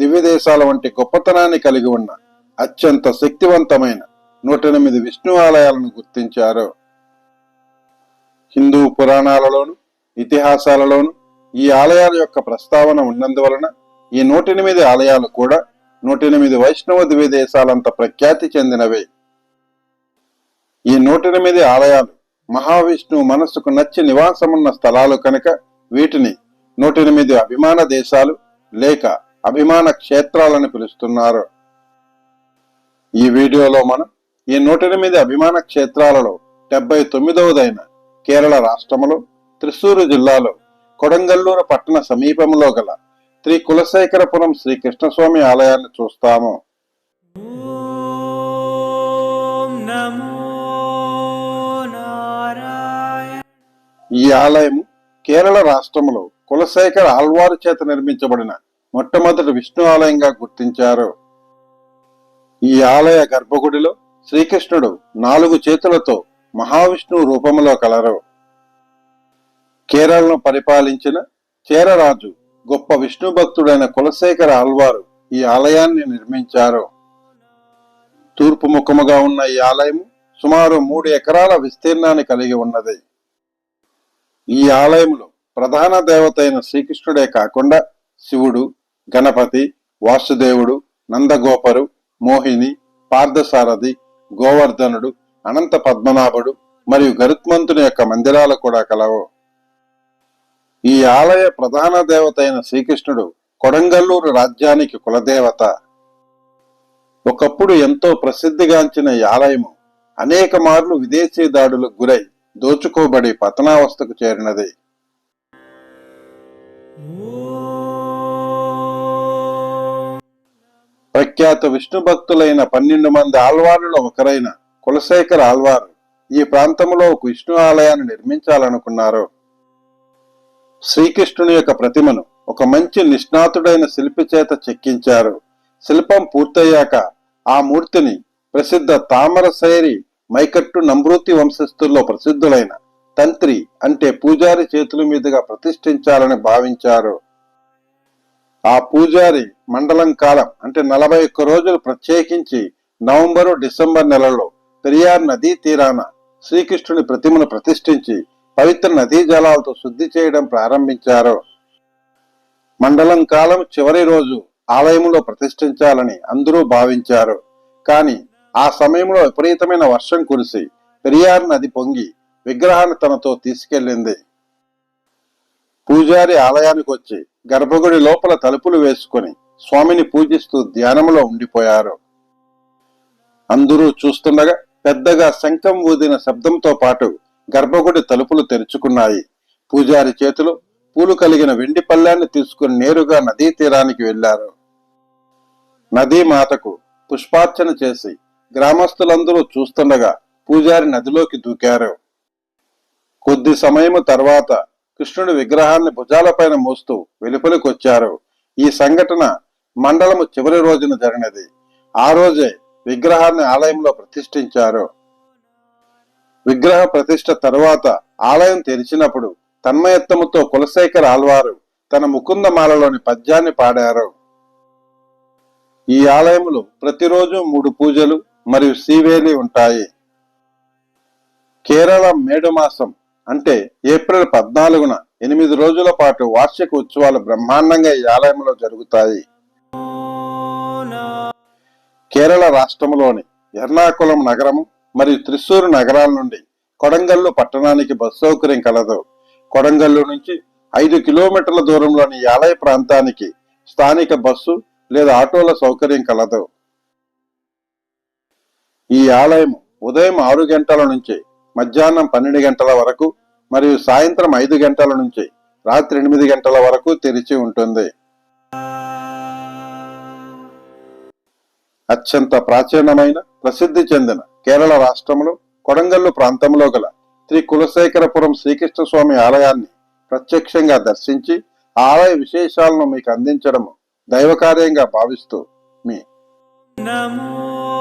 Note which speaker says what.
Speaker 1: దివ్యదేశాల వంటి గొప్పతనాన్ని కలిగి ఉన్న అత్యంత శక్తివంతమైన నూట ఎనిమిది విష్ణు ఆలయాలను గుర్తించారు. హిందూ పురాణాలలోను ఇతిహాసాలలోను ఈ ఆలయాల యొక్క ప్రస్తావన ఉన్నందువలన ఈ నూట ఎనిమిది ఆలయాలు కూడా నూట ఎనిమిది వైష్ణవ దివ్యదేశాలంత ప్రఖ్యాతి చెందినవే. ఈ నూట ఎనిమిది ఆలయాలు మహావిష్ణువు మనస్సుకు నచ్చి నివాసమున్న స్థలాలు కనుక వీటిని నూట ఎనిమిది అభిమాన దేశాలు లేక అభిమాన క్షేత్రాలని పిలుస్తున్నారు. ఈ వీడియోలో మనం ఈ నూట ఎనిమిది అభిమాన క్షేత్రాలలో డెబ్బై తొమ్మిదవదైన కేరళ రాష్ట్రములో త్రిశూరు జిల్లాలో కొడంగల్లూరు పట్టణ సమీపంలో గల శ్రీ కులశేఖరపురం శ్రీ కృష్ణస్వామి ఆలయాన్ని చూస్తాము. ఈ ఆలయం కేరళ రాష్ట్రములో కులశేఖర్ ఆల్వారు చేత నిర్మించబడిన మొట్టమొదటి విష్ణు ఆలయంగా గుర్తించారు. ఈ ఆలయ గర్భగుడిలో శ్రీకృష్ణుడు నాలుగు చేతులతో మహావిష్ణువు రూపంలో కలరు. కేరళను పరిపాలించిన చేరరాజు గొప్ప విష్ణు భక్తుడైన కులశేఖర ఆల్వారు ఈ ఆలయాన్ని నిర్మించారు. తూర్పు ముఖముగా ఉన్న ఈ ఆలయం సుమారు మూడు ఎకరాల విస్తీర్ణాన్ని కలిగి ఉన్నది. ఈ ఆలయంలో ప్రధాన దేవత అయిన శ్రీకృష్ణుడే కాకుండా శివుడు గణపతి వాసుదేవుడు నందగోపరు మోహిని పార్థసారథి గోవర్ధనుడు అనంత పద్మనాభుడు మరియు గరుత్మంతుని యొక్క మందిరాలు కూడా కలవు. ఈ ఆలయ ప్రధాన దేవత అయిన శ్రీకృష్ణుడు కొడంగల్లూరు రాజ్యానికి కులదేవత. ఒకప్పుడు ఎంతో ప్రసిద్ధిగాంచిన ఈ ఆలయము అనేక మార్లు విదేశీ దాడులకు గురై దోచుకోబడి పతనావస్థకు చేరినది. ప్రఖ్యాత విష్ణు భక్తులైన పన్నెండు మంది ఆల్వారులో ఒకరైన కులశేఖర్ ఆల్వారు ఈ ప్రాంతంలో ఒక విష్ణు ఆలయాన్ని నిర్మించాలనుకున్నారు. శ్రీకృష్ణుని యొక్క ప్రతిమను ఒక మంచి నిష్ణాతుడైన శిల్పి చేత చెక్కించారు. శిల్పం పూర్తయ్యాక ఆ మూర్తిని ప్రసిద్ధ తామర శైరి మైకట్టు నమృతి వంశస్థుల్లో ప్రసిద్ధులైన తంత్రి అంటే పూజారి చేతుల మీదుగా ప్రతిష్ఠించాలని భావించారు. ఆ పూజారి మండలం కాలం అంటే నలభై ఒక్క రోజులు ప్రత్యేకించి నవంబరు డిసెంబర్ నెలలో పెరియార్ నదీ తీరాన శ్రీకృష్ణుని ప్రతిమను ప్రతిష్ఠించి పవిత్ర నదీ జలాలతో శుద్ధి చేయడం ప్రారంభించారు. మండలం కాలం చివరి రోజు ఆలయంలో ప్రతిష్ఠించాలని అందరూ భావించారు. కానీ ఆ సమయంలో విపరీతమైన వర్షం కురిసి పెరియార్ నది పొంగి విగ్రహాన్ని తనతో తీసుకెళ్ళింది. పూజారి ఆలయానికి వచ్చి గర్భగుడి లోపల తలుపులు వేసుకుని స్వామిని పూజిస్తూ ధ్యానంలో ఉండిపోయారు. అందరూ చూస్తుండగా పెద్దగా శంఖం ఊదిన శబ్దంతో పాటు గర్భగుడి తలుపులు తెరుచుకున్నాయి. పూజారి చేతులు పూలు కలిగిన వెండి పళ్ళాన్ని తీసుకుని నేరుగా నదీ తీరానికి వెళ్ళారు నదీ మాతకు పుష్పార్చన చేసి గ్రామస్తులందరూ చూస్తుండగా పూజారి నదిలోకి దూకారు. కొద్ది సమయము తర్వాత కృష్ణుడు విగ్రహాన్ని భుజాలపైన మోస్తూ వెలుపలికొచ్చారు. ఈ సంఘటన మండలము చివరి రోజున జరిగినది. ఆ రోజే విగ్రహాన్ని ఆలయంలో ప్రతిష్ఠించారు. విగ్రహ ప్రతిష్ఠ తరువాత ఆలయం తెరిచినప్పుడు తన్మయత్వముతో కులశేఖర్ ఆల్వారు తన ముకుందమాలలోని పద్యాన్ని పాడారు. ఈ ఆలయంలో ప్రతిరోజు మూడు పూజలు మరియు శ్రీవేలి ఉంటాయి. కేరళ మేడుమాసం అంటే ఏప్రిల్ పద్నాలుగున ఎనిమిది రోజుల పాటు వార్షిక ఉత్సవాలు బ్రహ్మాండంగా ఈ ఆలయంలో జరుగుతాయి. కేరళ రాష్ట్రంలోని ఎర్నాకుళం నగరం మరియు త్రిశూరు నగరాల నుండి కొడంగల్లు పట్టణానికి బస్సు సౌకర్యం కలదు. కొడంగల్లు నుంచి ఐదు కిలోమీటర్ల దూరంలోని ఈ ఆలయ ప్రాంతానికి స్థానిక బస్సు లేదా ఆటోల సౌకర్యం కలదు. ఈ ఆలయం ఉదయం ఆరు గంటల నుంచి మధ్యాహ్నం పన్నెండు గంటల వరకు మరియు సాయంత్రం ఐదు గంటల నుంచి రాత్రి ఎనిమిది గంటల వరకు తెరిచి ఉంటుంది. అత్యంత ప్రాచీనమైన ప్రసిద్ధి చెందిన కేరళ రాష్ట్రంలో కొడంగల్లు ప్రాంతంలో గల శ్రీ కులశేఖరపురం శ్రీకృష్ణ స్వామి ఆలయాన్ని ప్రత్యక్షంగా దర్శించి ఆలయ విశేషాలను మీకు అందించడము దైవకార్యంగా భావిస్తూ మీ
Speaker 2: నమో